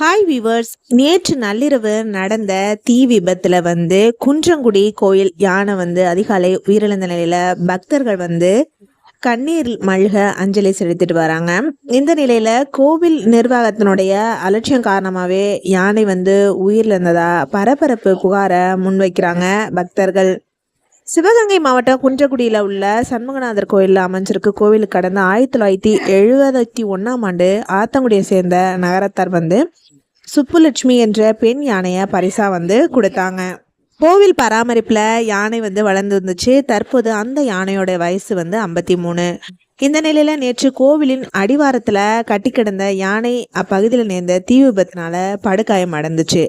Hi viewers நேற்று நள்ளிரவு நடந்த தீ விபத்தில் வந்து குன்றங்குடி கோயில் யானை வந்து அதிகாலை உயிரிழந்த நிலையில் பக்தர்கள் வந்து கண்ணீர் மல்க அஞ்சலி செலுத்திட்டு வராங்க. இந்த நிலையில் கோவில் நிர்வாகத்தினுடைய அலட்சியம் காரணமாகவே யானை வந்து உயிரிழந்ததா பரபரப்பு புகாரை முன்வைக்கிறாங்க பக்தர்கள். சிவகங்கை மாவட்டம் குன்றக்குடியில் உள்ள சண்முகநாதர் கோயிலில் அமைஞ்சிருக்கு கோவிலுக்கு கடந்த ஆயிரத்தி தொள்ளாயிரத்தி எழுபத்தி ஒன்றாம் ஆண்டு ஆத்தங்குடியை சேர்ந்த நகரத்தார் வந்து சுப்புலட்சுமி என்ற பெண் யானையை பரிசா வந்து கொடுத்தாங்க. கோவில் பராமரிப்பில் யானை வந்து வளர்ந்து இருந்துச்சு தற்போது அந்த யானையோட வயசு வந்து ஐம்பத்தி மூணு. இந்த நிலையில நேற்று கோவிலின் அடிவாரத்தில் கட்டி கிடந்த யானை அப்பகுதியில் நேர்ந்த தீ விபத்தினால படுகாயம் அடைந்துச்சு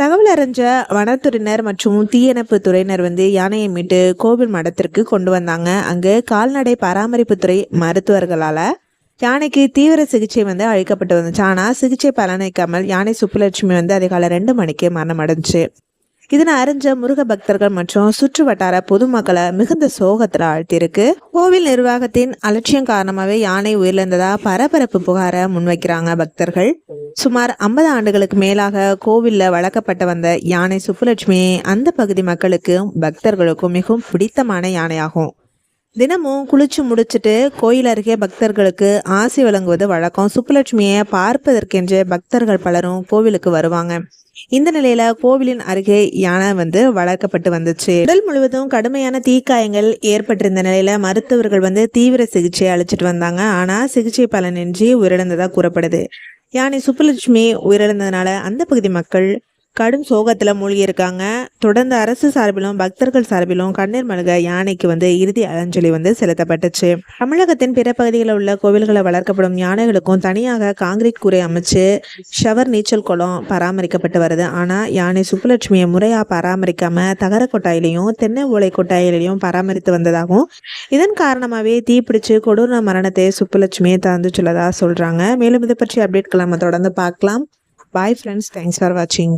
தகவல் அறிஞ்ச வனத்துறையினர் மற்றும் தீயணைப்பு துறையினர் வந்து யானையை மீட்டு கோவில் மடத்திற்கு கொண்டு வந்தாங்க. அங்கு கால்நடை பராமரிப்புத்துறை மருத்துவர்களால் யானைக்கு தீவிர சிகிச்சை வந்து அளிக்கப்பட்டு வந்துச்சு. ஆனால் சிகிச்சை பலனைக்காமல் யானை சுப்புலட்சுமி வந்து அதிகாலை ரெண்டு மணிக்கு மரணம் அடைஞ்சு. இதனை அறிஞ்ச முருக பக்தர்கள் மற்றும் சுற்று வட்டார பொதுமக்களை மிகுந்த சோகத்தில் ஆழ்த்தியிருக்கு. கோவில் நிர்வாகத்தின் அலட்சியம் காரணமாகவே யானை உயிரிழந்ததா பரபரப்பு புகாரை முன்வைக்கிறாங்க பக்தர்கள். சுமார் ஐம்பது ஆண்டுகளுக்கு மேலாக கோவிலில் வளர்க்கப்பட்டு வந்த யானை சுப்புலட்சுமி அந்த பகுதி மக்களுக்கும் பக்தர்களுக்கும் மிகவும் பிடித்தமான யானையாகும். தினமும் குளிச்சு முடிச்சுட்டு கோயில் அருகே பக்தர்களுக்கு ஆசி வழங்குவது வழக்கம். சுப்புலட்சுமியை பார்ப்பதற்கென்று பக்தர்கள் பலரும் கோவிலுக்கு வருவாங்க. இந்த நிலையில கோவிலின் அருகே யானை வந்து வளர்க்கப்பட்டு வந்துச்சு. உடல் முழுவதும் கடுமையான தீக்காயங்கள் ஏற்பட்டிருந்த நிலையில மருத்துவர்கள் வந்து தீவிர சிகிச்சை அளிச்சிட்டு வந்தாங்க. ஆனா சிகிச்சை பலனின்றி உயிரிழந்ததா கூறப்படுது. யானை சுப்புலட்சுமி உயிரிழந்ததுனால அந்த பகுதி மக்கள் கடும் சோகத்தில் மூழ்கியிருக்காங்க. தொடர்ந்து அரசு சார்பிலும் பக்தர்கள் சார்பிலும் கண்ணீர் மல்க யானைக்கு வந்து இறுதி அஞ்சலி வந்து செலுத்தப்பட்டுச்சு. தமிழகத்தின் பிற பகுதிகளில் உள்ள கோவில்களை வளர்க்கப்படும் யானைகளுக்கும் தனியாக காங்கிரீட் கூரை அமைச்சு ஷவர் நீச்சல் குளம் பராமரிக்கப்பட்டு வருது. ஆனால் யானை சுப்புலட்சுமியை முறையாக பராமரிக்காம தகர கொட்டாயிலையும் தென்னை ஓலை கொட்டாயிலையும் பராமரித்து வந்ததாகவும் இதன் காரணமாகவே தீப்பிடிச்சு கொடூர மரணத்தை சுப்புலட்சுமியை தந்துச்சுள்ளதா சொல்கிறாங்க மேலும் இதை பற்றி அப்டேட்களை நம்ம தொடர்ந்து பார்க்கலாம். பாய் ஃப்ரெண்ட்ஸ் தேங்க்ஸ் ஃபார் வாட்சிங்